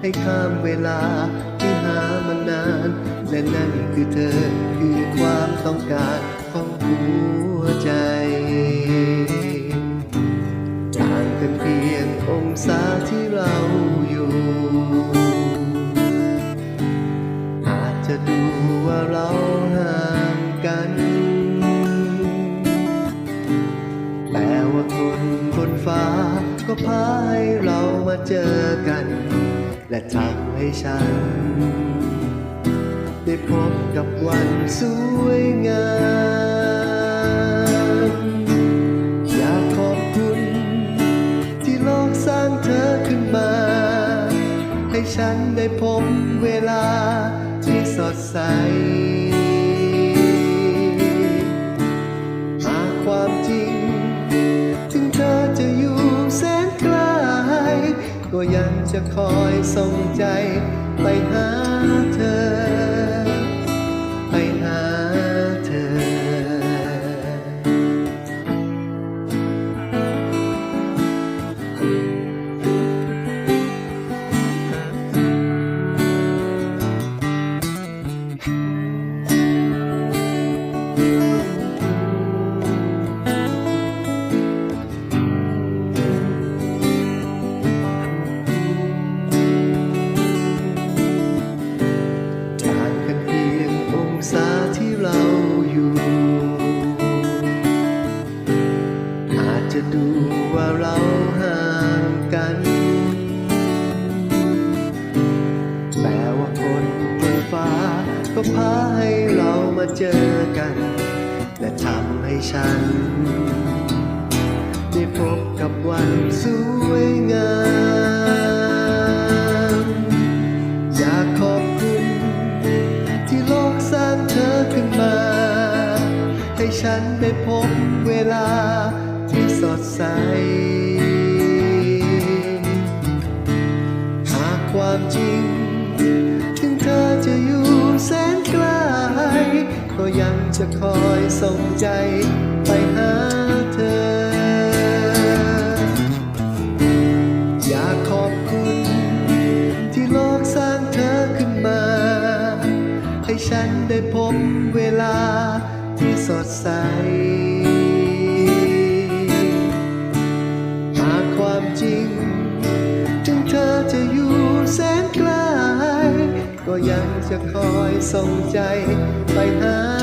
ให้ข้ามเวลาที่หามานาน และนั่นคือเธอคือความต้องการของหัวใจต่างกันเพียงองศาที่เราอยู่อาจจะดูว่าเราห่างกันแต่ว่าคนบนฟ้าก็พาให้เรามาเจอกัน และทำให้ฉัน ได้พบกับวันสวยงาม อยากขอบคุณ ที่โลกสร้างเธอขึ้นมา ให้ฉันได้พบเวลาที่สดใส จะคอยส่งใจไปหาเธอ จะดูว่าเราห่างกัน แต่ว่าคนบนฟ้า ก็พาให้เรามาเจอกัน และทำให้ฉัน ได้พบกับวันสวยงาม อยากขอบคุณ ที่โลกสร้างเธอขึ้นมา ให้ฉันได้พบเวลา ความจริง ถึงเธอจะอยู่แสนไกลก็ยังจะคอยส่งใจไปหาเธอ อยากขอบคุณ ที่โลกสร้างเธอขึ้นมา ให้ฉันได้พบเวลาที่สดใส ยังจะคอยส่งใจไปหา